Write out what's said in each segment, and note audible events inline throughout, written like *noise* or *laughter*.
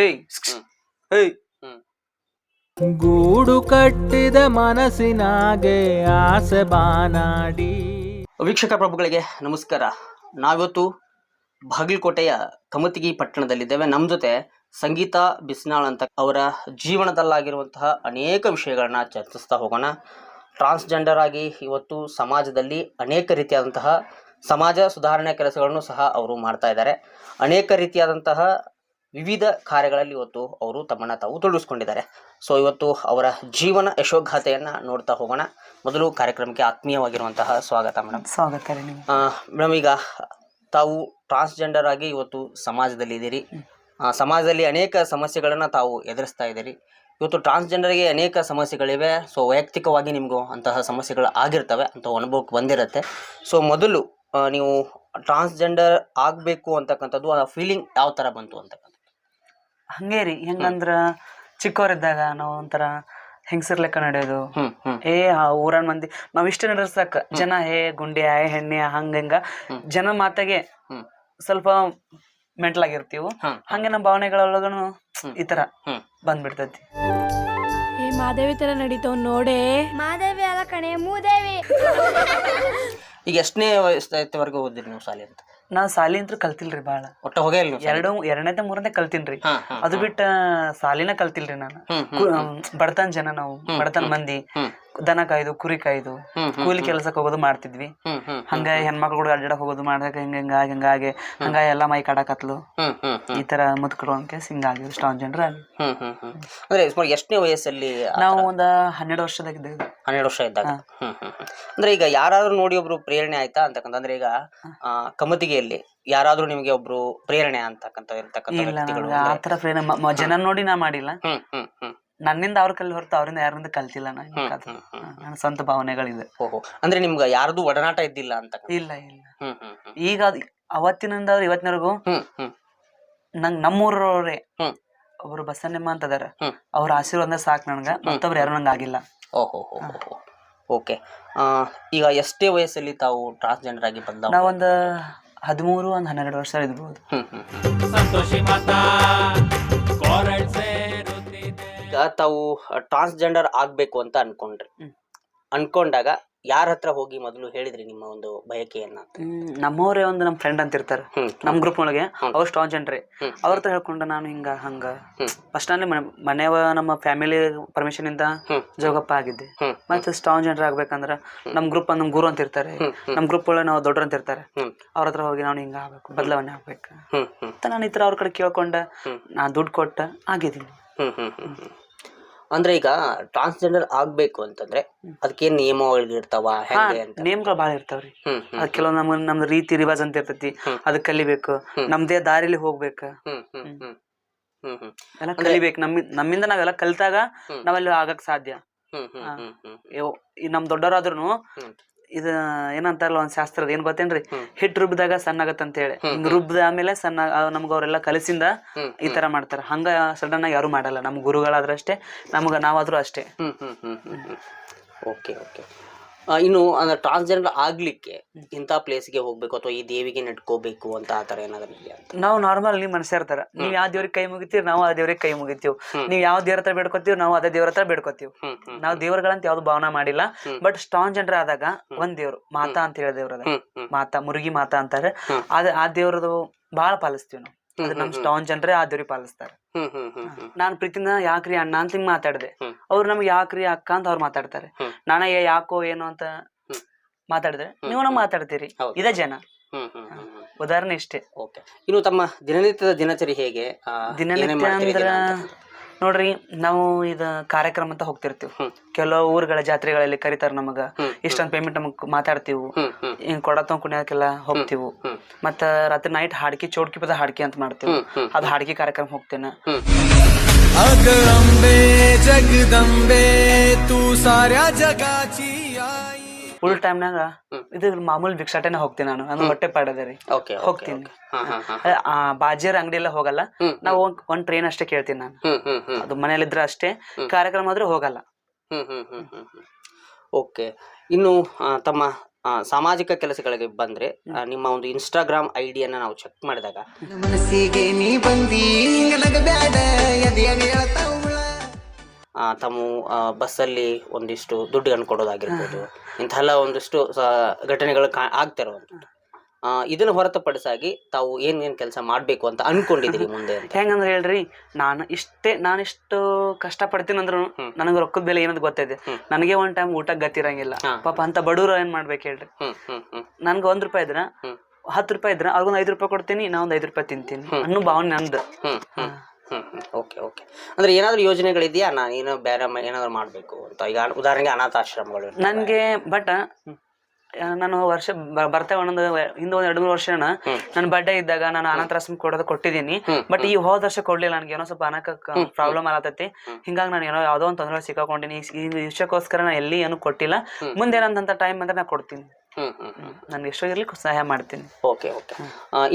ಏಯ್ ಗೂಡು ಕಟ್ಟಿದ ಮನಸ್ಸಿನಾಗೆ ಆಸೆ ಬಾನಾಡಿ. ವೀಕ್ಷಕ ಪ್ರಭುಗಳಿಗೆ ನಮಸ್ಕಾರ. ನಾವಿವತ್ತು ಬಾಗಲಕೋಟೆಯ ಕಮತಿಗಿ ಪಟ್ಟಣದಲ್ಲಿದ್ದೇವೆ. ನಮ್ಮ ಜೊತೆ ಸಂಗೀತ ಬಿಸ್ನಾಳ್ ಅಂತ ಅವರ ಜೀವನದಲ್ಲಾಗಿರುವಂತಹ ಅನೇಕ ವಿಷಯಗಳನ್ನ ಚರ್ಚಿಸ್ತಾ ಹೋಗೋಣ. ಟ್ರಾನ್ಸ್ಜೆಂಡರ್ ಆಗಿ ಇವತ್ತು ಸಮಾಜದಲ್ಲಿ ಅನೇಕ ರೀತಿಯಾದಂತಹ ಸಮಾಜ ಸುಧಾರಣೆ ಕೆಲಸಗಳನ್ನು ಸಹ ಅವರು ಮಾಡ್ತಾ ಇದ್ದಾರೆ. ಅನೇಕ ರೀತಿಯಾದಂತಹ ವಿವಿಧ ಕಾರ್ಯಗಳಲ್ಲಿ ಇವತ್ತು ಅವರು ತಮ್ಮನ್ನು ತಾವು ತೊಡಗಿಸ್ಕೊಂಡಿದ್ದಾರೆ. ಸೊ ಇವತ್ತು ಅವರ ಜೀವನ ಯಶೋಗಾಥೆಯನ್ನು ನೋಡ್ತಾ ಹೋಗೋಣ. ಮೊದಲು ಕಾರ್ಯಕ್ರಮಕ್ಕೆ ಆತ್ಮೀಯವಾಗಿರುವಂತಹ ಸ್ವಾಗತ ಮೇಡಮ್ ಸ್ವಾಗತ ಮೇಡಮ್ ಈಗ ತಾವು ಟ್ರಾನ್ಸ್ಜೆಂಡರ್ ಆಗಿ ಇವತ್ತು ಸಮಾಜದಲ್ಲಿ ಇದ್ದೀರಿ. ಸಮಾಜದಲ್ಲಿ ಅನೇಕ ಸಮಸ್ಯೆಗಳನ್ನು ತಾವು ಎದುರಿಸ್ತಾ ಇದ್ದೀರಿ. ಇವತ್ತು ಟ್ರಾನ್ಸ್ಜೆಂಡರ್ಗೆ ಅನೇಕ ಸಮಸ್ಯೆಗಳಿವೆ. ಸೊ ವೈಯಕ್ತಿಕವಾಗಿ ನಿಮಗೂ ಅಂತಹ ಸಮಸ್ಯೆಗಳು ಆಗಿರ್ತವೆ. ಅಂತ ಅನುಭವಕ್ಕೆ ಬಂದಿರುತ್ತೆ. ಸೊ ಮೊದಲು ನೀವು ಟ್ರಾನ್ಸ್ಜೆಂಡರ್ ಆಗಬೇಕು ಅಂತಕ್ಕಂಥದ್ದು ಆ ಫೀಲಿಂಗ್ ಯಾವ ಥರ ಬಂತು ಅಂತಕ್ಕಂಥದ್ದು? ಹಂಗೆ ರೀ ಹೆಂಗಂದ್ರ ಚಿಕ್ಕವರಿದ್ದಾಗ ನಾವು ಒಂಥರ ಹೆಂಗಸರ್ ಲೆಕ್ಕ ನಡೆಯೋದು. ಏ ಆ ಊರನ್ ಮಂದಿ ನಾವ್ ಇಷ್ಟ ನಡೆಸಕ್ ಜನ ಹೇ ಗುಂಡಿ ಆಯ್ ಹೆಣ್ಣೆ ಹಂಗ ಹಿಂಗ. ಜನ ಮಾತಾಗೆ ಸ್ವಲ್ಪ ಮೆಂಟಲ್ ಆಗಿರ್ತೀವಿ. ಹಂಗೆ ನಮ್ಮ ಭಾವನೆಗಳೊಳಗನು ಈ ತರ. ಬಂದ್ಬಿಡ್ತೈತಿ. ಏ ಮಾದೇವಿ ತರ ನಡೀತಾವ್ ನೋಡೆ. ಮಾದೇವಿ ಅಲ್ಲ ಕಣೆ ಮೂದೇವಿ. ಈಗ ಎಷ್ಟನೇ ವಯಸ್ಸವರೆಗೂ ಓದಿರಿ ನೀವು ಶಾಲೆ ಅಂತ? ನಾ ಸಾಲಿ ಅಂತ ಕಲ್ತಿಲ್ರಿ ಬಾಳ. ಒಟ್ಟ ಹೋಗೇ ಇಲ್ಲ ಎರಡು ಎರಡನೇ ಮೂರನೇ ಕಲ್ತೀನ್ರಿ. ಅದು ಬಿಟ್ಟ ಸಾಲಿನ ಕಲ್ತಿಲ್ರಿ ನಾನು. ಬಡತನ ಜನ ನಾವು ಬಡತನ ಮಂದಿ. ದನ ಕಾಯ್ದು ಕುರಿ ಕಾಯ್ದು ಕೂಲಿ ಕೆಲಸಕ್ಕೆ ಹೋಗೋದು ಮಾಡ್ತಿದ್ವಿ. ಹಂಗ ಹೆಣ್ಮಕ್ಳು ಅಡ್ಡಾಡಕ್ ಹೋಗೋದು ಮಾಡ್ದಾಗ ಹಿಂಗ ಹಿಂಗಾಗಿ ಹಿಂಗಾಗಿ ಹಂಗ ಎಲ್ಲಾ ಮೈ ಕಾಡಕತ್ಲು. ಈ ತರ ಮುತ್ಕೊಳೋಕೆ ಹಿಂಗಾಗಿ ಸ್ಟಾನ್ ಜನರ ಅಂದ್ರೆ ಎಷ್ಟನೇ ವಯಸ್ಸಲ್ಲಿ ನಾವು? ಒಂದ ಹನ್ನೆರಡು ವರ್ಷದಾಗಿದ್ದೇವೆ ಹನ್ನೆರಡು ವರ್ಷ ಇದ್ದಾಗ. ಹ್ಮ್ ಹ್ಮ್ ಹ್ಮ್. ಅಂದ್ರೆ ಈಗ ಯಾರಾದ್ರೂ ನೋಡಿ ಒಬ್ರು ಪ್ರೇರಣೆ ಆಯ್ತಾ ಅಂತಕ್ಕಂಥ ಅಂದ್ರೆ ಈಗ ಆ, ಕಮತಿಗೆಯಲ್ಲಿ ಯಾರಾದ್ರೂ ನಿಮಗೆ ಒಬ್ರು ಪ್ರೇರಣೆ ಅಂತಕ್ಕಂಥ ಇರ್ತಕ್ಕಂಥ ಇಲ್ಲ ವ್ಯಕ್ತಿಗಳು ನನಗೆ ಆ ತರ ಪ್ರೇರಣೆ ಮ- ಮ- ಜನ ನೋಡಿ ನಾ ಮಾಡಿಲ್ಲ. ಹ್ಮ್ ಹ್ಮ್ ಹ್ಮ್. ನನ್ನಿಂದ ಅವ್ರ ಕಲ್ಲಿ ಹೊರತು ಅವರಿಂದ ಯಾರಿಂದ ಕಲ್ತಿಲ್ಲ ನಾನು. ನನ್ನ ಸ್ವಂತ ಭಾವನೆಗಳಿದೆ. ಓಹೋ. ಅಂದ್ರೆ ನಿಮ್ಗೆ ಯಾರ್ದು ಒಡನಾಟ ಇದ್ದಿಲ್ಲ ಅಂತ ಇಲ್ಲ ಇಲ್ಲ. ಹ್ಮ್ ಹ್ಮ್ ಹ್ಮ್. ಈಗ ಅದ್ ಅವತ್ತಿನಿಂದ ಅವ್ರು ಇವತ್ತಿನವರೆಗೂ ಹ್ಮ್ ಹ್ಮ್. ನಂಗ್ ನಮ್ಮೂರವ್ರೆ ಹ್ಮ್. ಒಬ್ರು ಬಸನ್ನಮ್ಮ ಅಂತ ಅದಾರ ಹ್ಮ್. ಅವ್ರ ಆಶೀರ್ವಾದ ಸಾಕು ನನ್ಗ. ಮತ್ತೊಬ್ರು ಯಾರು ನಂಗೆ ಆಗಿಲ್ಲ. ಓಹೋ ಓಕೆ. ಈಗ ಎಷ್ಟೇ ವಯಸ್ಸಲ್ಲಿ ತಾವು ಟ್ರಾನ್ಸ್ಜೆಂಡರ್ ಆಗಿ ಬಂದ ನಾವೊಂದು ಹದಿಮೂರು ಒಂದು ಹನ್ನೆರಡು ವರ್ಷ ಇರ್ಬೋದು. ಹ್ಮ್ ಹ್ಮ್ ಈಗ ತಾವು ಟ್ರಾನ್ಸ್ಜೆಂಡರ್ ಆಗಬೇಕು ಅಂತ ಅನ್ಕೊಂಡ್ರಿ. ಅನ್ಕೊಂಡಾಗ ಯಾರ ಹತ್ರ ಹೋಗಿ ಮೊದಲು ಹೇಳಿದ್ರಿ ನಿಮ್ಮ ಒಂದು ಬಯಕೆಯನ್ನ ನಮ್ಮವರೇ ಒಂದು ನಮ್ಮ ಫ್ರೆಂಡ್ ಅಂತ ಇರ್ತಾರೆ ನಮ್ಮ ನಮ್ ಗ್ರೂಪ್ ಒಳಗೆ. ಅವ್ರು ಸ್ಟಾನ್ ಜನರಿ. ಅವ್ರ ಹತ್ರ ಹೇಳ್ಕೊಂಡ ನಾನು ಹಿಂಗ ಹಂಗ. ಫಸ್ಟ್ ನಾನು ಮನೆ ನಮ್ಮ ಫ್ಯಾಮಿಲಿ ಪರ್ಮಿಷನ್ ಇಂದ. ಜೋಗಪ್ಪ ಆಗಿದ್ದೆ. ಮತ್ತೆ ಸ್ಟಾನ್ ಜನರ ಆಗ್ಬೇಕಂದ್ರ ನಮ್ ಗ್ರೂಪ್ ನಮ್ ಗುರು ಅಂತ ಇರ್ತಾರೆ ನಮ್ ಗ್ರೂಪ್ ಒಳಗೆ ನಾವು ದೊಡ್ಡರು ಅಂತ ಇರ್ತಾರೆ. ಅವ್ರ ಹತ್ರ ಹೋಗಿ ನಾನು ಹಿಂಗ ಆಗ್ಬೇಕು ಬದಲಾವಣೆ ಆಗ್ಬೇಕು. ಅಂತ ನಾನು ಈ ತರ ಅವ್ರ ಕಡೆ ಕೇಳ್ಕೊಂಡ. ನಾ ದುಡ್ಡು ಕೊಟ್ಟ ಆಗಿದ್ದೀನಿ. ಅಂದ್ರೆ ಈಗ ಟ್ರಾನ್ಸ್ಜೆಂಡರ್ ಆಗ್ಬೇಕು ಅಂತಂದ್ರೆ ಅದಕ್ಕೇನ್ ನಿಯಮಗಳಿರ್ತಾವ ಇರ್ತಾವ? ಹೆಂಗೆ ಅಂತ? ನೇಮ್ಗಳು ಭಾಳ ಇರ್ತಾವ್ರಿ. ಕೆಲವೊಂದು ನಮ್ ಅದ್ ಕೆಲವು ನಮ್ಮ ನಮ್ದು ರೀತಿ ರಿವಾಜ್ ಅಂತ ಇರ್ತೈತಿ. ಅದ್ ಕಲಿಬೇಕು. ನಮ್ದೇ ದಾರಿಲಿ ಹೋಗ್ಬೇಕು. ಎಲ್ಲ ಕಲಿಬೇಕು. ನಮ್ಮಿಂದ ನಮ್ಮಿಂದ ನಾವೆಲ್ಲ ಕಲಿತಾಗ ನಾವಲ್ಲಿ ಆಗಕ್ ಸಾಧ್ಯ. ಹ್ಮ್ ಹ್ಮ್ ಹ್ಮ್ ಹ್ಮ್ ಯೋ- ಈ ನಮ್ ದೊಡ್ಡವರಾದ್ರೂ. ಇದ ಏನಂತಾರಲ್ಲ ಒಂದ್ ಶಾಸ್ತ್ರದ ಏನ್ ಗೊತ್ತೇನ್ರಿ ಹಿಟ್ ರುಬ್ಬಿದಾಗ ಸಣ್ಣ ಆಗತ್ತ ಅಂತ ಹೇಳಿ ಹಿಂಗ್ ರುಬ್ಬದ ಆಮೇಲೆ ಸಣ್ಣ ನಮ್ಗ ಅವ್ರೆಲ್ಲ ಕಲಸಿಂದ ಈ ತರ ಮಾಡ್ತಾರ. ಹಂಗ ಸಡನ್ ಆಗಿ ಯಾರು ಮಾಡಲ್ಲ. ನಮ್ ಗುರುಗಳಾದ್ರೂ ಅಷ್ಟೇ ನಮ್ಗ ನಾವಾದ್ರೂ ಅಷ್ಟೇ. ಹ್ಮ್ ಹ್ಮ್ ಹ್ಮ್ ಹ್ಮ್ ಹ್ಮ್. Okay okay. ಇನ್ನು ಅಂದ್ರೆ ಟ್ರಾನ್ಸ್ಜೆಂಡರ್ ಆಗ್ಲಿಕ್ಕೆ ಇಂಥ ಪ್ಲೇಸ್ಗೆ ಹೋಗ್ಬೇಕು ಅಥವಾ ಈ ದೇವಿಗೆ ನಡ್ಕೋಬೇಕು ಅಂತ ಆ ಥರ ಏನಾದ್ರು ಇದೆಯಾ ಅಂತ? ನಾವು ನಾರ್ಮಲ್ ನೀವು ಮನುಷ್ಯ ಇರ್ತಾರ. ನೀವ್ ಯಾವ ದೇವ್ರಿಗೆ ಕೈ ಮುಗಿತೀವಿ ನಾವು ಆ ದೇವ್ರಿಗೆ ಕೈ ಮುಗಿತೀವಿ. ನೀವು ಯಾವ ದೇವ್ರ ಹತ್ರ ಬೇಡ್ಕೋತೀವಿ ನಾವು ಅದೇ ದೇವ್ರ ಹತ್ರ ಬೇಡ್ಕೋತೀವಿ. ನಾವು ದೇವ್ರಗಳಂತ ಯಾವ್ದು ಭಾವನೆ ಮಾಡಿಲ್ಲ. ಬಟ್ ಜನರ ಆದಾಗ ಒಂದ್ ದೇವ್ರು ಮಾತಾ ಅಂತ ಹೇಳಿ ದೇವ್ರ ಅದ. ಹ್ಮ್ ಹ್ಮ್. ಮಾತಾ ಮುರುಗಿ ಮಾತಾ ಅಂತಾರೆ. ಅದ ಆ ದೇವ್ರದು ಬಾಳ ಪಾಲಿಸ್ತೀವಿ ನಾವು. ಅದು ನಮ್ ಸ್ಟಾನ್ ಜನರೇ ಆ ದೇವ್ರಿಗೆ ಪಾಲಿಸ್ತಾರೆ. ನಾನು ಪ್ರೀತಿನ ಯಾಕ್ರಿ ಅಣ್ಣ ಅಂತ ಹಿಂಗ್ ಮಾತಾಡಿದೆ. ಅವ್ರು ನಮ್ಗೆ ಯಾಕ್ರಿ ಅಕ್ಕ ಅಂತ ಅವ್ರು ಮಾತಾಡ್ತಾರೆ. ನಾನ ಏ ಯಾಕೋ ಏನೋ ಅಂತ. ಮಾತಾಡಿದ್ರೆ ನೀವು ನಮ್ಗೆ ಮಾತಾಡ್ತೀರಿ. ಇದೇ ಜನ. ಉದಾಹರಣೆ ಇಷ್ಟೇ. ಇನ್ನು ತಮ್ಮ ದಿನನಿತ್ಯದ ದಿನಚರಿ ಹೇಗೆ? ದಿನನಿತ್ಯ ಅಂದ್ರ? ನೋಡ್ರಿ ನಾವು ಇದ ಕಾರ್ಯಕ್ರಮ ಅಂತ ಹೋಗ್ತಿರ್ತೀವಿ ಹ್ಮ್. ಕೆಲವು ಊರುಗಳ ಜಾತ್ರೆಗಳಲ್ಲಿ ಕರಿತಾರ ನಮಗ ಹ್ಮ್. ಇಷ್ಟೊಂದ್ ಪೇಮೆಂಟ್ ನಮಗ್ ಮಾತಾಡ್ತೀವಿ ಹ್ಮ್ ಹ್ಮ್ ಹಿಂಗ್ ಕೊಡ ತಗೊಂಡ್ ಕುಣಿಯಕ್ಕೆಲ್ಲ ಹೋಗ್ತೀವಿ ಹ್ಮ್. ಮತ್ತ ರಾತ್ರಿ ನೈಟ್ ಹಾಡ್ಕಿ ಚೌಡ್ಕಿ ಪದ ಹಾಡ್ಕಿ ಅಂತ ಮಾಡ್ತೀವಿ ಹ್ಮ್, ಹ್ಮ್. ಅದು ಹಾಡ್ಕಿ ಕಾರ್ಯಕ್ರಮ ಹೋಗ್ತೇನೆ ಹ್ಮ್ अग अंबे जगदंबे तू साऱ्या जगाची आई ಫುಲ್ ಟೈಮ್ನಾಗ ಇದು ಮಾಮೂಲಿ ಭಿಕ್ಷಾಟನೆ ಹೋಗ್ತೀನಿ ನಾನು. ನಾನು ಹೊಟ್ಟೆ ಪಾಡದೆ ರೀ. ಹೋಗ್ತೀನಿ. ಬಾಜಿಯರ್ ಅಂಗಡಿ ಎಲ್ಲ ಹೋಗಲ್ಲ. ನಾವು ಒಂದ್ ಟ್ರೈನ್ ಅಷ್ಟೇ ಕೇಳ್ತೀನಿ ನಾನು. ಅದು ಮನೇಲಿದ್ರೆ ಅಷ್ಟೇ. ಕಾರ್ಯಕ್ರಮ ಆದ್ರೆ ಹೋಗಲ್ಲ. ಓಕೆ. ಇನ್ನು ತಮ್ಮ ಆ, ಸಾಮಾಜಿಕ ಕೆಲಸಗಳಿಗೆ ಬಂದ್ರೆ ನಿಮ್ಮ ಒಂದು ಇನ್ಸ್ಟಾಗ್ರಾಮ್ ಐಡಿಯನ್ನ ನಾವು ಚೆಕ್ ಮಾಡಿದಾಗ. ಮನಸ್ಸಿಗೆ ನೀ ಬಂದಿ ತಮ್ಮ ಬಸ್ಸಲ್ಲಿ ಒಂದಿಷ್ಟು ದುಡ್ಡುಗಳನ್ನು ಕೊಡೋದಾಗಿರ್ಬೋದು. ಇಂಥೆಲ್ಲ ಒಂದಿಷ್ಟು ಘಟನೆಗಳು ಕಾ ಆಗ್ತಿರುವಂಥದ್ದು ಆ, ಇದನ್ನ ಹೊರತುಪಡಿಸಾಗಿ ತಾವು ಏನೇನು ಏನ್ ಕೆಲಸ ಮಾಡಬೇಕು ಅಂತ ಅನ್ಕೊಂಡಿದ್ದೀರಿ *laughs* ಮುಂದೆ ಅಂತ? ಹೆಂಗಂದ್ರೆ ಹೇಳ್ರಿ ನಾನು ಇಷ್ಟೇ ನಾನು ಇಷ್ಟು ಕಷ್ಟ ಪಡ್ತೀನಿ ಅಂದ್ರು ನನಗೆ ರೊಕ್ಕದ ಬೆಲೆ ಏನಂತ ಗೊತ್ತಿದೆ ನನಗೆ ಒಂದ್ ಟೈಮ್ ಊಟ ಗತ್ತಿರಂಗಿಲ್ಲ. ಪಾಪ ಅಂತ ಬಡವರು ಏನ್ ಮಾಡ್ಬೇಕು ಹೇಳ್ರಿ? ನನ್ಗೆ ಒಂದ್ ರೂಪಾಯಿ ಇದ್ರ. ಹತ್ತು ರೂಪಾಯಿ ಇದ್ರ ಅವ್ರಿಗೊಂದು ಐದು ರೂಪಾಯಿ ಕೊಡ್ತೀನಿ ನಾ ಒಂದ್ ಐದು ರೂಪಾಯಿ ತಿಂತೀನಿ ಅನ್ನೋ ಭಾವನೆ ನಂದು. ಓಕೆ ಓಕೆ ಅಂದ್ರೆ ಏನಾದ್ರು ಯೋಜನೆಗಳಿದೆಯಾ? ನಾನು ಏನೋ ಬೇರೆ ಮ- ಏನಾದ್ರು ಮಾಡ್ಬೇಕು ಅಂತ. ಈಗ ಉದಾಹರಣೆಗೆ ಅನಾಥಾಶ್ರಮಗಳು ನನಗೆ ನನ್ಗೆ ಬಟ್ ನಾನು ವರ್ಷ ಬ- ಬರ್ತಾ ಒಂದೊಂದು ಹಿಂದೆ ಒಂದ್ ಎರಡು ಮೂರು ವರ್ಷ ನನ್ನ ಬರ್ಡೇ ಇದ್ದಾಗ ನಾನು ಅನಾಥಾಶ್ರಮ ಕೊಡೋದು ಕೊಟ್ಟಿದ್ದೀನಿ. ಬಟ್ ಈ ಹೋದ ವರ್ಷ ಕೊಡ್ಲಿಲ್ಲ ನನಗೆ ಏನೋ ಸ್ವಲ್ಪ ಅನಕ ಪ್ರಾಬ್ಲಮ್ ಆಗತೈತಿ ಹಿಂಗಾಗಿ ನಾನು ಏನೋ ಯಾವುದೋ ಒಂದು ತೊಂದರೆ ಸಿಕ್ಕಾಕೊಂಡಿನಿ. ಈ ಈ ವಿಷಯಕ್ಕೋಸ್ಕರ ನಾನು ಎಲ್ಲಿ ಏನು ಕೊಟ್ಟಿಲ್ಲ. ಮುಂದೆ ಏನಂತ ಟೈಮ್ ಅಂದ್ರೆ ನಾನು ಕೊಡ್ತೀನಿ. ಹ್ಮ್ ಹ್ಮ್ ಹ್ಮ್ ನನ್ಗೆ ಎಷ್ಟೋ ಇರ್ಲಿ ಸಹಾಯ ಮಾಡ್ತೀನಿ. Okay okay.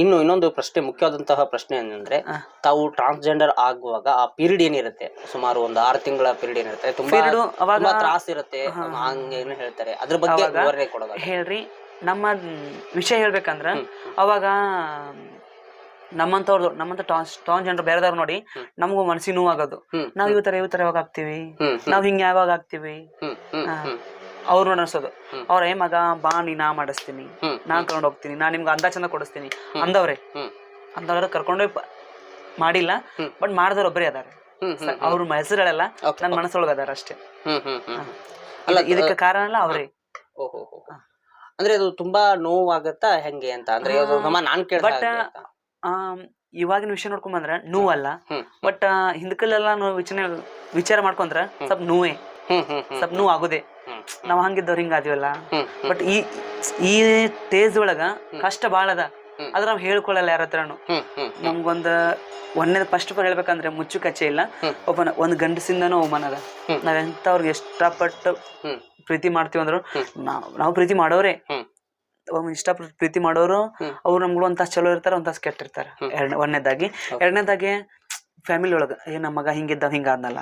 ಇನ್ನು ಇನ್ನೊಂದು ಪ್ರಶ್ನೆ ಮುಖ್ಯವಾದಂತಹ ಪ್ರಶ್ನೆ ಏನಂದ್ರೆ ತಾವು ಟ್ರಾನ್ಸ್ಜೆಂಡರ್ ಆಗುವಾಗ ಆ ಪೀರಿಯಡ್ ಏನಿರುತ್ತೆ? ಸುಮಾರು ಒಂದು ಆರು ತಿಂಗಳ ಪೀರಿಯಡ್ ಏನಿರುತ್ತೆ? ತುಂಬಾ ತ್ರಾಸ್ ಇರುತ್ತೆ. ಹಂಗೇನು ಹೇಳ್ತಾರೆ? ಅದ್ರ ಬಗ್ಗೆ ವಿವರಣೆ ಕೊಡೋದ? ಹೇಳ್ರಿ ನಮ್ಮ ವಿಷಯ ಹೇಳ್ಬೇಕಂದ್ರ ಅವಾಗ ನಮ್ಮಂತವ್ರದ್ದು ನಮ್ಮಂತ ಟಾನ್ ಜನರು ಬೇರೆದವ್ರು ನೋಡಿ ನಮಗೂ ಮನಸ್ಸಿಗೆ ಆಗೋದು ನಾವ್ ಇವ್ ತರ ಇವ್ ತರ ಯಾವಾಗ ಆಗ್ತೀವಿ? ನಾವ್ ಹಿಂಗ್ ಯಾವಾಗ ಆಗ್ತೀವಿ? ಅವ್ರು ಅನ್ಸೋದು. ಅವ್ರ ಏ ಮಗ ಬಾ ನೀ ನಾ ಮಾಡಿಸ್ತೀನಿ. ನಾ ಕರ್ಕೊಂಡು ಹೋಗ್ತೀನಿ ನಾ ನಿಮ್ಗೆ ಅಂದ ಚಂದ ಕೊಡಿಸ್ತೀನಿ ಅಂದವ್ರೆ. ಅಂದವ್ರ ಕರ್ಕೊಂಡೋಗಿ ಮಾಡಿಲ್ಲ. ಬಟ್ ಮಾಡಿದವ್ರು ಒಬ್ಬರೇ ಅದಾರೆ. ಅವ್ರ ಹೆಸರುಗಳೆಲ್ಲ ನನ್ನ ಮನಸ್ಸೊಳಗೆ ಅದಾರ ಅಷ್ಟೇ. ಅಲ್ಲ ಇದಕ್ಕೆ ಕಾರಣ ಅಲ್ಲ ಅವ್ರೇ. ಅಂದ್ರೆ ಅದು ತುಂಬಾ ನೋವಾಗತ್ತಾ ಹೆಂಗೆ ಅಂತ? ಅಂದ್ರೆ ನಾನ್ ಬಟ್ ಇವಾಗಿನ ವಿಷಯ ನೋಡ್ಕೊಂಡ್ ಬಂದ್ರ ನೋವಲ್ಲ ಬಟ್ ಹಿಂದಕಲ್ಲೆಲ್ಲ ವಿಚಾರ ವಿಚಾರ ಮಾಡ್ಕೊಂಡ್ರ ಸ್ವಲ್ಪ ನೋವೇ. ಸ್ವಲ್ಪ ನೋವು ಆಗುದೇ ನಾವ್ ಹಂಗಿದ್ದವ್ರು ಹಿಂಗ ಆದಿವಲ್ಲ ಬಟ್ ಈ ಈ ಸ್ಟೇಜ್ ಒಳಗ ಕಷ್ಟ ಬಾಳ ಅದ. ಅದ್ರ ನಾವ್ ಹೇಳ್ಕೊಳ್ಳಲ್ಲ ಯಾರ ಹತ್ರನು. ನಮ್ಗೊಂದ ಒಂದೇ ಫಸ್ಟ್ ಹೇಳ್ಬೇಕಂದ್ರೆ ಮುಚ್ಚು ಕಚ್ಚೆ ಇಲ್ಲ. ಒಬ್ಬನ ಒಂದ್ ಗಂಡಸಿಂದನೂ ಅವಮಾನ ಅದ. ನಾವೆಂತ ಅವ್ರಿಗೆ ಎಂತವ್ರಿಗೆ ಇಷ್ಟಪಟ್ಟು ಪ್ರೀತಿ ಮಾಡ್ತೀವಿ ಅಂದ್ರು ನಾವ್ ನಾವು ಪ್ರೀತಿ ಮಾಡೋರೇ. ಇಷ್ಟಪಟ್ಟು ಪ್ರೀತಿ ಮಾಡೋರು ಅವ್ರು ಅವ್ರು ನಮ್ಗಳು ಒಂತ ಚಲೋ ಇರ್ತಾರ ಒಂದ್ ಕೆಟ್ಟ ಇರ್ತಾರ. ಎರಡನೇ ಒಂದನೇದಾಗಿ. ಎರಡನೇದಾಗಿ ಫ್ಯಾಮಿಲಿ ಒಳಗ ಏ ನಮ್ಮ ಮಗ ಹಿಂಗಿದ್ದ ಹಿಂಗ ಆದ್ನಲ್ಲ.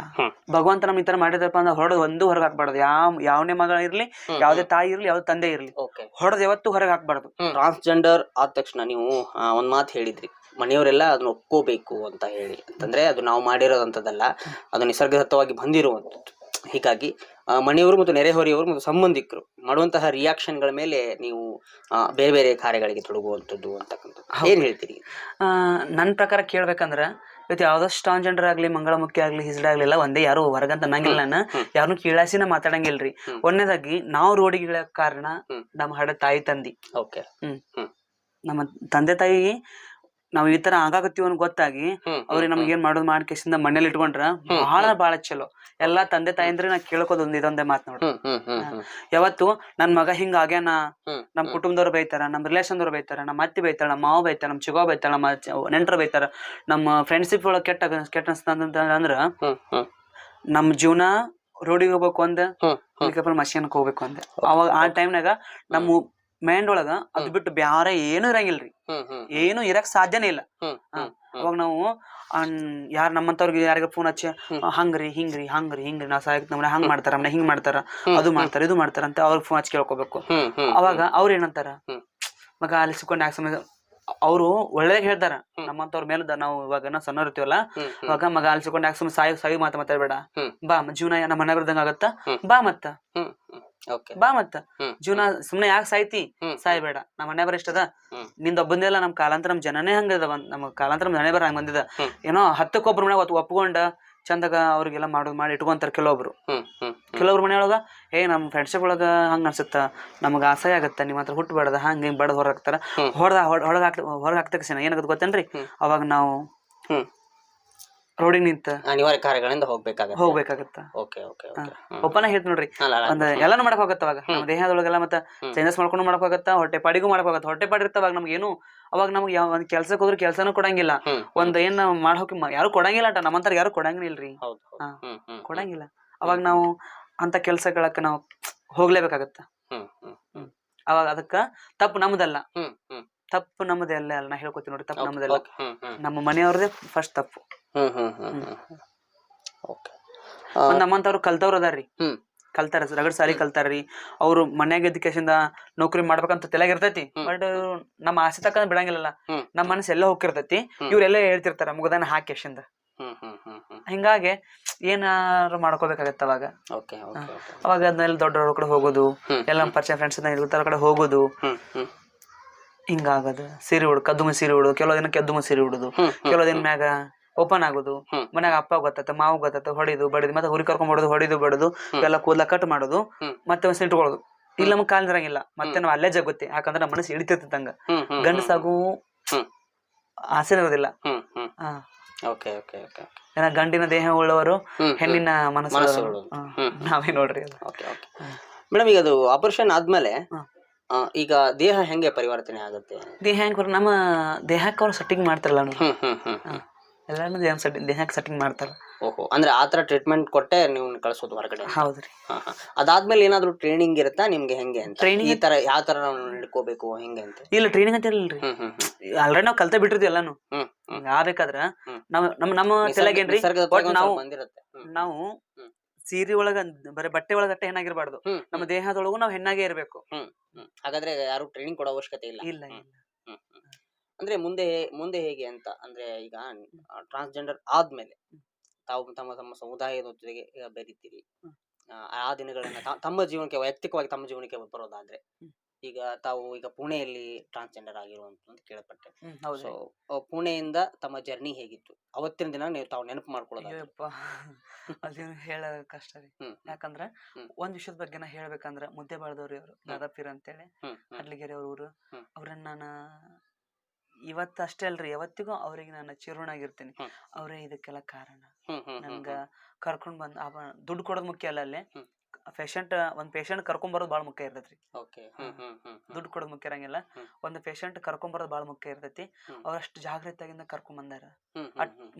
ಭಗವಂತ ನಮ್ ಈ ತರ ಮಾಡಿದ್ರಪ್ಪ ಅಂದ್ರೆ ಹೊಡೆದ್ ಒಂದು ಹೊರಗೆ ಹಾಕ್ಬಾರ್ದು. ಯಾವ ಯಾವನೇ ಮಗ ಇರ್ಲಿ ಯಾವ್ದೇ ತಾಯಿ ಇರ್ಲಿ ಯಾವ್ದೇ ತಂದೆ ಇರ್ಲಿ ಓಕೆ. ಹೊಡೆದ್ ಯಾವತ್ತು ಹೊರಗೆ ಹಾಕ್ಬಾರ್ದು. ಟ್ರಾನ್ಸ್ಜೆಂಡರ್ ಆದ ತಕ್ಷಣ ನೀವು ಆ, ಒಂದ್ ಮಾತು ಹೇಳಿದ್ರಿ. ಮನೆಯವರೆಲ್ಲ ಅದನ್ನ ಒಪ್ಕೋಬೇಕು ಅಂತ ಹೇಳಿ. ಅಂತಂದ್ರೆ ಅದು ನಾವು ಮಾಡಿರೋದಂತದಲ್ಲ ಅದು ನಿಸರ್ಗದತ್ತವಾಗಿ ಬಂದಿರುವಂತದ್ದು ಹೀಗಾಗಿ ಆ, ಮನೆಯವರು ಮತ್ತು ನೆರೆಹೊರೆಯವರು ಮತ್ತು ಸಂಬಂಧಿಕರು ಮಾಡುವಂತಹ ರಿಯಾಕ್ಷನ್ಗಳ ಮೇಲೆ ನೀವು ಆ, ಬೇರೆ ಬೇರೆ ಕಾರ್ಯಗಳಿಗೆ ತೊಡಗುವಂಥದ್ದು ಅಂತಕ್ಕಂಥದ್ದು. ಏನ್ ಹೇಳ್ತೀರಿ? ಆ, ನನ್ ಪ್ರಕಾರ ಕೇಳ್ಬೇಕಂದ್ರ ಇವತ್ತು ಯಾವ್ದೋ ಆಗ್ಲಿ ಮಂಗಳಮುಖಿ ಆಗ್ಲಿ ಹಿಸ್ಡ ಆಗ್ಲಿ ಎಲ್ಲ ಒಂದೇ ಯಾರು ಹೊರಗಂತ ಅನ್ನಂಗಿಲ್ಲ ನಾನು. ಯಾರನ್ನು ಕೀಳಾಸಿನ ಮಾತಾಡಂಗಿಲ್ರಿ. ಒಂದನೇದಾಗಿ ನಾವು ರೋಡಿಗೆ ಇಳಿಯಕ್ ಕಾರಣ. ನಮ್ಮ ಹಡ ತಾಯಿ ತಂದಿ. ಓಕೆ. ಹ್ಮ್. ನಮ್ಮ ತಂದೆ ತಾಯಿ ನಾವ್ ಈ ತರ ಆಗಾಕತ್ತೀವಿ ಗೊತ್ತಾಗಿ ಅವ್ರಿಗೆ ನಮ್ಗೆ ಏನ್ ಮಾಡೋದು ಮಾಡ್ಕೇಸಿಂದ ಮನೇಲಿ ಇಟ್ಕೊಂಡ್ರ ಬಹಳ ಬಹಳ ಚಲೋ. ಎಲ್ಲಾ ತಂದೆ ತಾಯಿ ಅಂದ್ರೆ ನಾ ಕೇಳ್ಕೋದ್ ಒಂದ್ ಇದೊಂದೇ ಮಾತ್ ನೋಡ್ರಿ ಯಾವತ್ತು ನನ್ ಮಗ ಹಿಂಗ ಆಗ್ಯಾನ ನಮ್ ಕುಟುಂಬದವ್ರು ಬೈತಾರ ನಮ್ ರಿಲೇಷನ್ದವ್ರು ಬೈತಾರ ನಮ್ಮ ಅತ್ತಿ ಬೈತಾಳ ನಮ್ಮ ಮಾವ ಬೈತಾಳ ನಮ್ಮ ಚಿಗೋ ಬೈತಾಳ ನಮ್ಮ ನೆಂಟರು ಬೈತಾರ ನಮ್ಮ ಫ್ರೆಂಡ್ಶಿಪ್ ಒಳಗ ಕೆಟ್ಟ ಕೆಟ್ಟ ಅಂದ್ರ ನಮ್ ಜೀವನ ರೋಡಿಗೆ ಹೋಗ್ಬೇಕು ಅಂದ ಮಷಿನ್ ಹೋಗ್ಬೇಕು ಅಂದ. ಅವಾಗ ಆ ಟೈಮ್ನಾಗ ನಮ್ಮ ಮೈಂಡ್ ಒಳಗ ಅದ್ ಬಿಟ್ಟು ಬ್ಯಾರೆ ಏನು ಇರಂಗಿಲ್ರಿ. ಏನು ಇರಕ್ ಸಾಧ್ಯನೇ ಇಲ್ಲ. ಅವಾಗ ನಾವು ಯಾರ ನಮ್ಮಂತವ್ರಿಗೆ ಯಾರಿಗ ಫೋನ್ ಹಚ್ಚಿ ಹಂಗ್ರಿ ಹಿಂಗ್ರಿ ಹಂಗ್ರಿ ಹಿಂಗ್ರಿ ನಾ ಸಾಯಕ್ ನಮ್ಮನೆ ಹಂಗ್ ಮಾಡ್ತಾರ ನಮ್ಮನೆ ಹಿಂಗ್ ಮಾಡ್ತಾರ ಅದು ಮಾಡ್ತಾರ ಇದು ಮಾಡ್ತಾರ ಅಂತ ಅವ್ರಿಗೆ ಫೋನ್ ಹಚ್ಚಿ ಕೇಳ್ಕೊಬೇಕು. ಅವಾಗ ಅವ್ರ ಏನಂತಾರ ಮಗ ಅಲ್ಲಿ ಸಿಕ್ಕೊಂಡು ಯಾಕೆ ಸಮಯ ಅವರು ಒಳ್ಳೇದ್ ಹೇಳ್ತಾರ. ನಮ್ಮಂತವ್ರ ಮೇಲೆ ನಾವು ಇವಾಗ ನಾವು ಸಣ್ಣ ಇರ್ತೀವಲ್ಲ ಇವಾಗ ಮಗ ಅಲ್ಲಿ ಸಿಕ್ಕೊಂಡು ಯಾಕೆ ಸಾಯಿ ಸಾಯಿ ಮಾತು ಮಾತಾಡ್ಬೇಡ. ಬಾ ಜೀವನ ನಮ್ಮ ಮನೆ ಬರ್ದಂಗ ಆಗತ್ತ? ಬಾ ಮತ್ತ. ಬಾ ಮತ್ತ. ಜೀವನ ಸುಮ್ನೆ ಯಾಕೆ ಸಾಯ್ತಿ. ಸಾಯ್ಬೇಡ. ನಮ್ಮ ಮನೆ ಬರ ಇಷ್ಟದ. ನಿಂದ ಒಬ್ಬಂದಿಲ್ಲ ನಮ್ ಕಾಲಾಂತರ ನಮ್ ಜನನೇ ಹಂಗದ ನಮ್ ಕಾಲಾಂತರ ಮನೆ ಬರ ಹಂಗ ಬಂದಿದ. ಏನೋ ಹತ್ತಕ್ಕೊಬ್ರ ಮನೆ ಅವತ್ತು ಒಪ್ಕೊಂಡ ಚಂದಾಗ ಅವ್ರಿಗೆಲ್ಲ ಮಾಡೋದು ಮಾಡಿ ಇಟ್ಕೊಂತಾರ ಕೆಲವೊಬ್ರು. ಕೆಲವ್ರ ಮನೆಯೊಳಗ ಏ ನಮ್ಮ ಫ್ರೆಂಡ್ಶಿಪ್ ಒಳಗ ಹಂಗ ಅನ್ಸುತ್ತ? ನಮಗ ಅಸಹ್ಯ ಆಗತ್ತ? ನಿಮ್ಮ ಹತ್ರ ಹುಟ್ಟು ಬೇಡದ? ಹಂಗ ಹಿಂಗ್ ಬಡದ್ ಹೊರ ಹಾಕ್ತಾರ? ಹ್ಮ್. ಹೊಡೆದ ಹೊರಗ ಹೊರಗೆ ಹಾಕ್ತಕ್ಕ ಏನಾಗತ್ ಗೊತ್ತೇನ್ರಿ. ಅವಾಗ ನಾವು ರೋಡಿಗೆ ನಿಂತ ಅನಿವಾರ್ಯ ಕಾರ್ಯಗಳಿಂದ ಹೋಗ್ಬೇಕಾಗತ್ತೆ. ಹೋಗ್ಬೇಕಾಗತ್ತ? ಓಕೆ ಓಕೆ ಒಪ್ಪನ ಹೇಳ್ತ ನೋಡ್ರಿ. ಒಂದ್ ಎಲ್ಲಾನು ಮಾಡಕ್ ಹೋಗತ್ತ ಅವಾಗ. ನಮ್ಮ ದೇಹದೊಳಗೆಲ್ಲ ಮತ್ತೆ ಚೇಂಜಸ್ ಮಾಡ್ಕೊಂಡು ಮಾಡಕ್ ಹೋಗತ್ತ? ಹೊಟ್ಟೆ ಪಾಡಿಗೂ ಮಾಡಕ್ ಹೋಗತ್ತ? ಹೊಟ್ಟೆ ಪಾಡಿ ಇರ್ತಾವಾಗ ನಮ್ಗೆ ಏನು ಅವಾಗ ನಮ್ಗೆ ಯಾವ ಒಂದ್ ಕೆಲ್ಸಕ್ಕೆ ಹೋದ್ರೆ ಕೆಲ್ಸನೂ ಕೊಡಂಗಿಲ್ಲ. ಒಂದ್ ಏನ್ ಮಾಡ್ ಹೋಗಿ ಯಾರು ಕೊಡಂಗಿಲ್ಲ ಅಟ ನಮ್ಮಂತರ ಯಾರು. ಹ್ಮ್ ಕೊಡಂಗಿಲ್ಲ. ಅವಾಗ ನಾವು ಅಂತ ಕೆಲ್ಸಗಳಕ್ಕ ನಾವು ಹೋಗ್ಲೇಬೇಕಾಗತ್ತ? ಅವಾಗ ಅದಕ್ಕ ತಪ್ಪು ನಮ್ದಲ್ಲ. ತಪ್ಪು ನಮ್ಮದೇ ಅಲ್ಲ ನಾ ಹೇಳ್ಕೊತೀನಿ ನೋಡಿ ತಪ್ಪು ನಮ್ಮದಲ್ಲ ನಮ್ಮ ಮನೆಯವ್ರದೇ ಫಸ್ಟ್ ತಪ್ಪು. ಹ್ಮ್ ಹ್ಮ್ ಹ್ಮ್ ಹ್ಮ್ ಓಕೆ ಒಂದ್ ನಮ್ಮಂತವ್ರು ಕಲ್ತವ್ರು ಅದಾರ್ರಿ. ಹ್ಮ್. ಕಲ್ತಾರ ರಗಡ್ ಸಾರಿ ಕಲ್ತಾರ್ರಿ. ಅವ್ರು ಮನ್ಯಾಗ ಎದ್ಕೇಶಿಂದ ನೌಕರಿ ಮಾಡ್ಬೇಕಂತ ತಲೆಯಾಗ ಇರ್ತೈತಿ. ಬಟ್ ನಮ್ಮ ಆಸೆ ತಕ್ಕ ಬಿಡಂಗಿಲ್ಲಲ್ಲ. ಹ್ಮ್. ನಮ್ಮ ಮನಸ್ಸು ಎಲ್ಲ ಹೋಗಿರ್ತೈತಿ ಇವ್ರೆಲ್ಲ ಹೇಳ್ತಿರ್ತಾರ ಮುಗದಾನ ಹಾಕೇಶಿಂದ ಹಿಂಗಾಗಿ ಏನಾರು ಮಾಡ್ಕೋಬೇಕಾಗತ್ತ ಅವಾಗ. ಅವಾಗ ಅದನ್ನೆಲ್ಲ ದೊಡ್ಡವ್ರ ಕಡೆ ಹೋಗೋದು. ಎಲ್ಲ ಪರಿಚಯ ಫ್ರೆಂಡ್ಸ್ ಇರ್ತಾರ ಕಡೆ ಹೋಗೋದು. ಹಿಂಗಾಗದು. ಸೀರೆ ಉಡು ಕದ್ದುಮ ಸೀರೆ ಉಡು ಕೆಲವು ದಿನ ಕದ್ದುಮ ಸೀರೆ ಉಡುದು. ಕೆಲವು ದಿನ ಮ್ಯಾಗ ಓಪನ್ ಆಗೋದು. ಮನ್ಯಾಗ ಅಪ್ಪ ಗೊತ್ತಾತ ಮಾವು ಗೊತ್ತಾತ ಹೊಡಿದು ಬಡಿದು ಮತ್ತೆ ಹುರಿ ಕರ್ಕೊಂಡ್ ಬಡೋದು ಹೊಡಿದು ಬಡದು ಎಲ್ಲ ಕೂದಲ ಕಟ್ ಮಾಡೋದು. ಮತ್ತೆ ಒಂದ್ ಇಟ್ಕೊಳ್ಳೋದು ಇಲ್ಲ ನಮ್ಗೆ ಕಾಲ್ ಇರಂಗಿಲ್ಲ ಮತ್ತೆ ನಾವು ಅಲ್ಲೇ ಜಗುತ್ತೆ ಯಾಕಂದ್ರೆ ನಮ್ಮ ಮನಸ್ಸು ಹ್ಮ್ ಗಂಡಸಾಗು. ಆಸೆ ಇರೋದಿಲ್ಲ. Hmm hmm. Okay okay okay ಏನ ಗಂಡಿನ ದೇಹ ಉಳ್ಳವರು ಹೆಣ್ಣಿನ ಮನಸ್ಸು. ನಾವೇ ನೋಡ್ರಿ ಓಕೆ ಓಕೆ. ಮೇಡಮ್ ಈಗ ಅದು ಆಪರೇಷನ್ ಆದ್ಮೇಲೆ ಈಗ ದೇಹ ಹೆಂಗೆ ಪರಿವರ್ತನೆ ಆಗುತ್ತೆ? ದೇಹ ಹೆಂಗ್ ನಮ್ಮ ದೇಹಕ್ಕೆ ಅವ್ರು ಸೆಟ್ಟಿಂಗ್ ಮಾಡ್ತಾರಲ್ಲ ಎಲ್ಲಾನು ದೇಹ ಸೆಟ್ ದೇಹಕ್ಕೆ ಸೆಟ್ಟಿಂಗ್ ಮಾಡ್ತಾರ. ಓಹೋ ಅಂದ್ರೆ ಆ ಥರ ಟ್ರೀಟ್ಮೆಂಟ್ ಕೊಟ್ಟೆ ನೀವು ಕಳಿಸೋದು ಹೊರಗಡೆ ಹೌದ್ರಿ. ಹಾ, ಹಾ. ಅದಾದ್ಮೇಲೆ ಏನಾದ್ರು ಟ್ರೈನಿಂಗ್ ಇರುತ್ತಾ ನಿಮ್ಗೆ ಹೆಂಗೆ ಅಂತ? Training ಈ ತರ ಯಾವ ತರ ನಾವು ನಡ್ಕೋಬೇಕು ಹೆಂಗೆ ಅಂತ? ಇಲ್ಲ ಟ್ರೈನಿಂಗ್ ಅಂತ ಇಲ್ಲ ಹ್ಮ್ ಹ್ಮ್ ಹ್ಮ್. ಆಲ್ರೆಡಿ ನಾವು ಕಲ್ತೇ ಬಿಟ್ಟಿರ್ತೀವಿ ಎಲ್ಲಾನು. ಹ್ಮ್ ಆಗ್ಬೇಕಾದ್ರ ಹ್ಮ್. ನಮ್ಮ ನಮ್ಮ ನಿಸರ್ಗದ ಒಂದ್ ನಾವು ಸ್ವಲ್ಪ ಬಂದಿರುತ್ತೆ. ಹ್ಮ್. ನಾವು ಹ್ಮ್. ಸೀರೆ ಒಳಗ ಬರೀ ಬಟ್ಟೆ ಒಳಗ ಅಟ್ಟೆ ಹೆಣ್ಣಾಗಿರ್ಬಾರ್ದು ಹ್ಮ್ ನಮ್ಮ ದೇಹದೊಳಗೂ ನಾವು ಹೆಣ್ಣಾಗೆ ಇರ್ಬೇಕು. ಹ್ಮ್ ಹ್ಮ್. ಹಾಗಾದ್ರೆ ಯಾರು ಟ್ರೈನಿಂಗ್ ಕೊಡೋ ಅವಶ್ಯಕತೆ ಇಲ್ಲ. ಇಲ್ಲ ಹ್ಮ್. ಇಲ್ಲ. ಹ್ಮ್ ಹ್ಮ್. ಅಂದ್ರೆ ಮುಂದೆ ಮುಂದೆ ಹೇಗೆ ಅಂತ ಅಂದ್ರೆ ಈಗ ಟ್ರಾನ್ಸ್ಜೆಂಡರ್ ಆದ್ಮೇಲೆ ತಾವು ತಮ್ಮ ತಮ್ಮ ಸಮುದಾಯದ ಜೊತೆಗೆ ಈಗ ಬೆರಿತೀರಿ. ಆ, ದಿನಗಳನ್ನ ತಮ್ಮ ಜೀವನಕ್ಕೆ ವೈಯಕ್ತಿಕವಾಗಿ ತಮ್ಮ ಜೀವನಕ್ಕೆ ಬರೋದಾದ್ರೆ. ಈಗ ತಾವು ಈಗ ಪುಣೆಯಲ್ಲಿ ಟ್ರಾನ್ಸ್ಜೆಂಡರ್ ಆಗಿರುವಂತ ಕೇಳಪಟ್ಟೆ. ಸೊ ಪುಣೆಯಿಂದ ತಮ್ಮ ಜರ್ನಿ ಹೇಗಿತ್ತು? ಅವತ್ತಿನ ದಿನ ನೀವು ತಾವು ನೆನಪು ಮಾಡ್ಕೊಳ್ಳೋದು ಅದೇನು ಹೇಳ ಕಷ್ಟ ರೀ. ಯಾಕಂದ್ರ ಒಂದ್ ವಿಷಯದ ಬಗ್ಗೆ ನಾ ಹೇಳ್ಬೇಕಂದ್ರ ಮುದ್ದೆ ಬಾಳದವ್ರಿ ಅವರು ದಾದಾಪೀರ್ ಅಂತೇಳಿ ಅಡ್ಲಿಗೆರೆ ಅವ್ರ ಊರು ಅವ್ರನ್ನ ನಾನು ಇವತ್ತು ಅಷ್ಟೇ ಅಲ್ರಿ ಯಾವತ್ತಿಗೂ ಅವ್ರಿಗೆ ನಾನು ಚಿರುಣಾಗಿರ್ತೀನಿ. ಅವರೇ ಇದಕ್ಕೆಲ್ಲ ಕಾರಣ. ನನ್ಗ ಕರ್ಕೊಂಡ್ ಬಂದ್ ದುಡ್ಡು ಕೊಡೋದ್ ಮುಖ್ಯ ಅಲ್ಲ ಅಲ್ಲಿ. ಪೇಷಂಟ್ ಒಂದ್ ಪೇಷಂಟ್ ಕರ್ಕೊಂಡ್ ಬರೋದು ಬಾಳ ಮುಖ್ಯ ಇರ್ತೈತ್ರಿ. ದುಡ್ಡು ಕೊಡೋದ್ ಮುಖ್ಯ ಇರಂಗಿಲ್ಲ. ಒಂದ್ ಪೇಷಂಟ್ ಕರ್ಕೊಂಡ್ ಬರೋದು ಬಾಳ ಮುಖ್ಯ ಇರ್ತೈತಿ. ಅವ್ರ ಅವ್ರಷ್ಟು ಜಾಗ್ರತೆಯಾಗಿಂದ ಕರ್ಕೊಂಡ್ ಬಂದಾರ.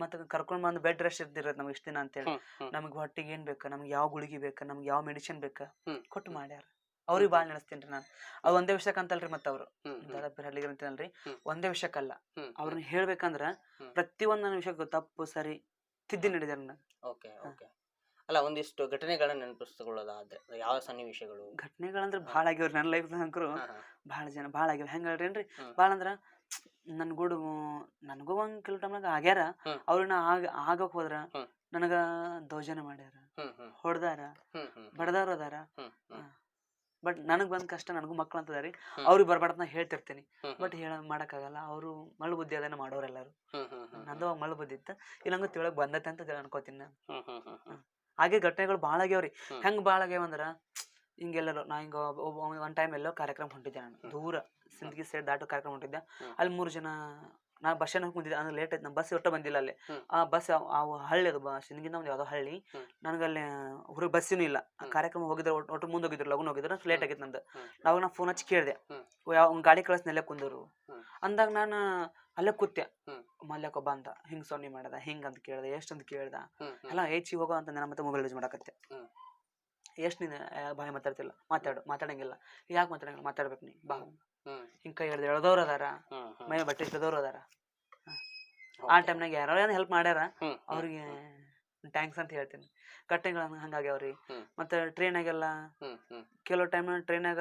ಮತ್ತೆ ಕರ್ಕೊಂಡ್ ಬಂದ್ ಬೆಡ್ ರೆಸ್ಟ್ ಇರ್ತಿರತ್ ನಮ್ಗೆ ಇಷ್ಟ ದಿನ ಅಂತೇಳಿ. ಹೇಳಿ ನಮ್ಗೆ ಹೊಟ್ಟಿಗೆ ಏನ್ ಬೇಕು ನಮ್ಗೆ ಯಾವ ಗುಳಿಗೆ ಬೇಕು ನಮ್ಗೆ ಯಾವ ಮೆಡಿಸಿನ್ ಬೇಕು. ಕೊಟ್ಟು ಮಾಡ್ಯಾರ. ಅವ್ರಿಗೆ ಬಾಳ್ ನೆನೆಸ್ತೀನಿ ನಾನು. ಅದ್ ಒಂದೇ ವಿಷಯಕ್ಕಂತಲ್ರಿ ಮತ್ತೆ ಅವ್ರು. ಹ್ಮ್ ಹ್ಮ್. ದಾದಾಪೀರ್ ಹಳ್ಳಿಗೆ ಒಂದೇ ವಿಷಯಕ್ಕಲ್ಲ ಅವ್ರನ್ನ ಹೇಳ್ಬೇಕಂದ್ರ ಪ್ರತಿ ಪ್ರತಿಯೊಂದು ನನ್ನ ವಿಷಯಕ್ಕೂ ತಪ್ಪು ಸರಿ ತಿದ್ದಿ ನಡೆದಾರ ನಾನು. Okay okay. ಅಲ್ಲ ಒಂದಿಷ್ಟು ಘಟನೆಗಳನ್ನ ನೆನಪಿಸ್ಕೊಳ್ಳೋದಾದ್ರೆ ಯಾವ ಸನ್ನಿವೇಶಗಳು? ಘಟನೆಗಳಂದ್ರೆ ಭಾಳ ಆಗ್ಯಾವ್ರಿ ನನ್ನ ಲೈಫ್ ಅಂಕರು. ಬಹಳ. ಭಾಳ ಜನ ಭಾಳ ಆಗ್ಯಾವ. ಹೆಂಗ್ ಹೇಳ್ರಿ ಬಾಳ ಭಾಳ ಅಂದ್ರ ನನ್ ಗೂಡು ನನಗೂ ಒಂದ್ ಕೆಲವು ಟೈಮ್ನಾಗ ಆಗ್ಯಾರ. ಅವ್ರನ್ನ ಆಗ ಆಗಕ್ ಹೋದ್ರ. ನನಗ ದೌರ್ಜನ್ಯ ಮಾಡ್ಯಾರ. ಹೊಡ್ದಾರ. ಬಡದಾರ ಅದಾರ. ಬಟ್ ನನಗ್ ಬಂದ ಕಷ್ಟ ನನಗೂ ಮಕ್ಳು ಅಂತದಾರಿ ಹ್ಮ್. ಅವ್ರಿಗೆ ಬರ್ಬಾರ್ದು ನಾ ಹೇಳ್ತಿರ್ತೀನಿ. ಬಟ್ ಹೇಳ ಮಾಡಕ್ಕಾಗಲ್ಲ. ಅವರು ಮಳ್ಳು ಬುದ್ಧಿ ಅದನ್ನ ಮಾಡೋರೆಲ್ಲರೂ ನಂದು ಮಳ್ಳು ಬುದ್ಧಿ ಇತ್ತು. ಇಲ್ಲಂಗ ತಿಳಕ್ ಬಂದತ್ತೆ ಅಂತ ಅನ್ಕೋತೀನಿ ನಾನು. ಹಾಗೆ ಘಟನೆಗಳು ಭಾಳ ಆಗ್ಯಾವ್ರಿ ಹೆಂಗ್ ಹೆಂಗ್ ಭಾಳ ಆಗ್ಯಾವಂದ್ರ ಹಿಂಗೆಲ್ಲರೂ ನಾ ಹಿಂಗ ಒನ್ ಟೈಮ್ ಎಲ್ಲೋ ಕಾರ್ಯಕ್ರಮ ಹೊಂಟಿದ್ದೆ ನಾನು. ದೂರ ಸಿಂದಗಿ ಸೈಡ್ ದಾಟೋ ಕಾರ್ಯಕ್ರಮ ಹೊಂಟಿದ್ದೆ. ಅಲ್ಲಿ ಮೂರು ಜನ ನಾ ಬಸ್ ಸ್ಟ್ಯಾಂಡ್ ಬಂದಿದ್ದೆ ಅಂದ್ರೆ ಲೇಟ್ ಆಯ್ತು. ನಮ್ಮ ಬಸ್ ಒಟ್ಟ ಬಂದಿಲ್ಲ ಅಲ್ಲಿ. ಆ ಬಸ್ ಆ ಹಳ್ಳಿ ಅದು ಸಿಂದಗಿಂದ ಒಂದು ಯಾವುದೋ ಹಳ್ಳಿ. ನನಗಲ್ಲಿ ಹುಡುಗ ಬಸ್ಸಿನೂ ಇಲ್ಲ. ಆ. ಕಾರ್ಯಕ್ರಮ ಹೋಗಿದ್ರೆ ಒಟ್ಟು ಮುಂದೆ ಹೋಗಿದ್ರು ಲಗುನ್ ಹೋಗಿದ್ರು ಲೇಟ್ ಆಗಿತ್ತು ನಂದು. ಅವಾಗ ನಾ ಫೋನ್ ಹಚ್ಚಿ ಕೇಳಿದೆ. ಯಾವ ಗಾಡಿ ಕಳಿಸ್ನೆಲ್ಲೇ ಕುಂದರು. ಹ್ಮ್. ಅಂದಾಗ ನಾನು ಅಲ್ಲೇ ಕೂತೆ ಹ್ಮ್. ಮಲ್ಯಕ ಬಂದ ಹಿಂಗ್ ಸೋನಿ ಮಾಡದ? ಹಿಂಗ್ ಅಂತ ಕೇಳ್ದೆ. ಎಷ್ಟ್ ಅಂತ ಕೇಳ್ದ ಎಲ್ಲ ಏಚಿ ಹೋಗೋ ಅಂತ ನಾನು ಮತ್ತೆ ಮೊಬೈಲ್ ಯೂಸ್ ಮಾಡಕತ್ತೆ. ಎಷ್ಟ್ ನೀನು ಬಾಯಿ ಮಾತಾಡ್ತಿಲ್ಲ. ಮಾತಾಡು. ಮಾತಾಡಂಗಿಲ್ಲ. ಯಾಕೆ ಮಾತಾಡಂಗಿಲ್ಲ? ಮಾತಾಡ್ಬೇಕು ನೀ. ಬಾ. ಹಿಂಗ್ ಕೈ ಹಿಡ್ದು ಎಳ್ದವ್ರು ಅದಾರ. ಮೈ ಬಟ್ಟೆ ಇಟ್ಟದವ್ರು ಅದಾರ. ಆ ಟೈಮ್ ಟೈಮ್ನಾಗ ಯಾರೋ ಹೆಲ್ಪ್ ಮಾಡ್ಯಾರ ಅವ್ರಿಗೆ ಟ್ಯಾಂಕ್ಸ್ ಅಂತ ಹೇಳ್ತೀನಿ. ಕಟ್ಟೆಗಳು ಹಂಗಾಗ್ಯಾವ್ರಿ. ಮತ್ತೆ ಟ್ರೈನಾಗೆಲ್ಲ ಕೆಲವು ಟೈಮ್ ಟ್ರೈನಾಗ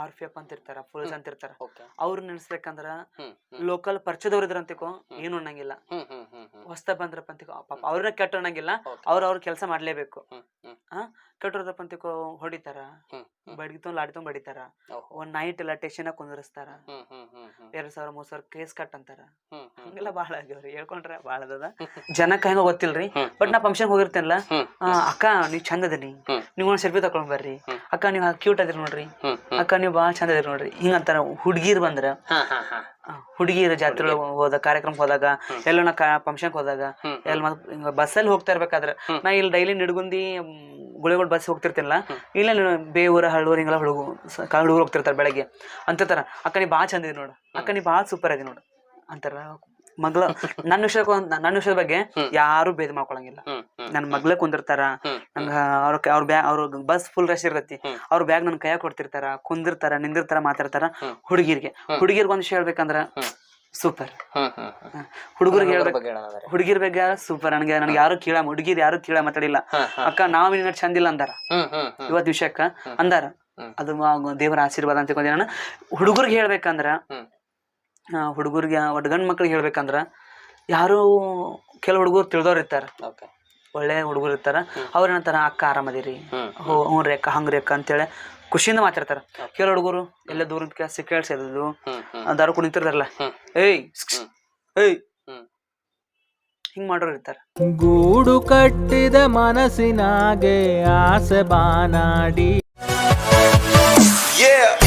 ಆರ್ ಪಿ ಎಫ್ ಅಂತ ಇರ್ತಾರ ಪೊಲೀಸ್ ಅಂತ ಇರ್ತಾರ. ಅವ್ರು ನೆನೆಸ್ಬೇಕಂದ್ರ ಲೋಕಲ್ ಪರಿಚಯದವ್ರು ಇದ್ರಂತಿಕೋ ಏನು ಅನ್ನಂಗಿಲ್ಲ ಹೊಸ್ತ ಬಂದ್ರಪ್ಪ ಅಂತ ಪಾಪ ಅವ್ರನ್ನ ಕೆಟ್ಟ ಅನ್ನಂಗಿಲ್ಲ. ಅವ್ರ ಅವ್ರ ಕೆಲಸ ಮಾಡ್ಲೇಬೇಕು. ಕೆಟ್ಟೋದ್ರಪ್ಪ ಅಂತಿಕೋ ಹೊಡಿತಾರ? ಬಡ್ಗಿ ತೊಗೊಂಡ್ ಲಾಡಿ ತೊಗೊಂಡ್ ಬಡಿತಾರ? ಒಂದ್ ನೈಟ್ ಎಲ್ಲ ಟೆಷನ್ ಕುಂದರ್ಸ್ತಾರ? ಎರಡ್ ಸಾವಿರ ಮೂರ್ ಸಾವಿರ ಕೇಸ್ ಕಟ್ ಅಂತಾರ. ಹಂಗೆಲ್ಲ ಬಹಳ ಆಗ್ಯಾವ್ರಿ. ಹೇಳ್ಕೊಂಡ್ರೆ ಬಾಳ ಅದ ಜನಕ್ಕೆ ಹೆಂಗ ಗೊತ್ತಿಲ್ರಿ. ಬಟ್ ನಾ ಫಂಕ್ಷನ್ ಹೋಗಿರ್ತೇನಲ್ಲ ಅಕ್ಕ ನೀವ್ ಚಂದ ಅದೀನಿ. ನೀವ್ ಒಂದ್ ಸೆಲ್ಫಿ ತಕೊಂಡ್ ಬರ್ರಿ. ಅಕ್ಕ ನೀವ್ ಕ್ಯೂಟ್ ಅದಿರಿ ನೋಡ್ರಿ. ಅಕ್ಕ ನೀವ್ ಬಹಳ ಚಂದ ಅದಿರಿ ನೋಡ್ರಿ. ಹಿಂಗಂತಾರ ಹುಡ್ಗಿರ್ ಬಂದ್ರ ಹುಡುಗಿರ ಹುಡುಗಿಯರ ಜಾತ್ರೆ ಹೋದ ಕಾರ್ಯಕ್ರಮ ಹೋದಾಗ. ಎಲ್ಲೋ ನಾ ಫಂಕ್ಷನ್ ಹೋದಾಗ ಎಲ್ಲ ಬಸ್ ಅಲ್ಲಿ ಬಸ್ಸಲ್ಲಿ ಹೋಗ್ತಾ ಇರ್ಬೇಕಾದ್ರೆ. ನಾ ಇಲ್ಲಿ ಡೈಲಿ ನಿಡ್ಗುಂದಿ ಗುಳಿಗಳು ಬಸ್ ಹೋಗ್ತಿರ್ತಿಲ್ಲ ಹ್ಮ್. ಇಲ್ಲ ನೀನು ಬೇವೂರ ಹಳ್ಳೂರು ಹಿಂಗೆಲ್ಲ ಹುಡುಗು ಹುಡುಗರು ಹೋಗ್ತಿರ್ತಾರೆ ಬೆಳಗ್ಗೆ ಅಂತಿರ್ತಾರ ಅಕ್ಕ ನೀ ಭಾಳ ಚಂದ ಇದೆ ನೋಡು ಅಕ್ಕ ನೀ ಭಾಳ ಸೂಪರ್ ಅದಿ ನೋಡು ಅಂತಾರ ಮಗ್ಳ *laughs* ನನ್ನ ವಿಷಯ ನನ್ನ ವಿಷಯದ ಬಗ್ಗೆ ಯಾರು ಭೇದ ಮಾಡ್ಕೊಳಂಗಿಲ್ಲ ನನ್ನ ಮಗ್ಳ ಕುಂದಿರ್ತಾರ ನಂಗ ಅವ್ರ ಅವ್ರ ಬ್ಯಾಗ್ ಅವ್ರ ಬಸ್ ಫುಲ್ ರಶ್ ಇರತ್ತಿ. ಅವ್ರ ಬ್ಯಾಗ್ ನನ್ ಕೈಯಾಗ ಕೊಡ್ತಿರ್ತಾರ ಕುಂದಿರ್ತಾರ ನಿಂದಿರ್ತಾರ ಮಾತಾಡ್ತಾರ. ಹುಡುಗಿರ್ಗೆ. ಹುಡುಗಿರ್ಗೆ ಒಂದ್ ವಿಷಯ ಹೇಳ್ಬೇಕಂದ್ರ. ಸೂಪರ್. ಹುಡುಗರಿಗೆ ಹೇಳ್ಬೇಕು. ಹುಡುಗಿರ್ ಬಗ್ಗೆ ಸೂಪರ್. ನನಗೆ ನನಗೆ ಯಾರು ಕೀಳ ಹುಡುಗಿರ್ ಯಾರು ಕೀಳ ಮಾತಾಡಿಲ್ಲ. ಅಕ್ಕ ನಾವ್ ನಿನ್ನ ಚಂದಿಲ್ಲ ಅಂದಾರ. ಇವತ್ ವಿಷಯಕ್ಕ. ಅಂದಾರ. ಅದು ದೇವರ ಆಶೀರ್ವಾದ ಅಂತ ನಾನು. ಹುಡುಗರಿಗೆ ಹೇಳ್ಬೇಕಂದ್ರ. ಹುಡುಗರಿಗೆ ಒಟ್ಟು ಗಂಡ್ ಮಕ್ಳಿಗೆ ಹೇಳ್ಬೇಕಂದ್ರ ಯಾರು ಕೆಲವು ಹುಡುಗರು ತಿಳಿದವ್ರು ಇರ್ತಾರ. ಒಳ್ಳೆ ಹುಡುಗರು ಇರ್ತಾರ. ಅವ್ರ ಏನಂತಾರ ಅಕ್ಕ ಆರಾಮದಿರಿ. ಹೋ. ಹ್ಞೂ ರೀ ಅಕ್ಕ ಹಂಗ್ರಿ ಅಕ್ಕ ಅಂತೇಳಿ ಖುಷಿಯಿಂದ ಮಾತಾಡ್ತಾರ. ಕೇಳ ಹುಡುಗರು ಎಲ್ಲ ದೂರದ ಕೆಲಸ ಹ್ಮ್ ದಾರು ಕುಣಿತಿರ್ತಾರಲ್ಲ ಹ್ಮ್. ಏಯ್ ಏಯ್. ಹಿಂಗ್ ಮಾಡೋರು ಇರ್ತಾರ. ಗೂಡು ಕಟ್ಟಿದ ಮನಸ್ಸಿನಾಗೆ ಆಸೆ ಬಾನಾಡಿ. Yeah.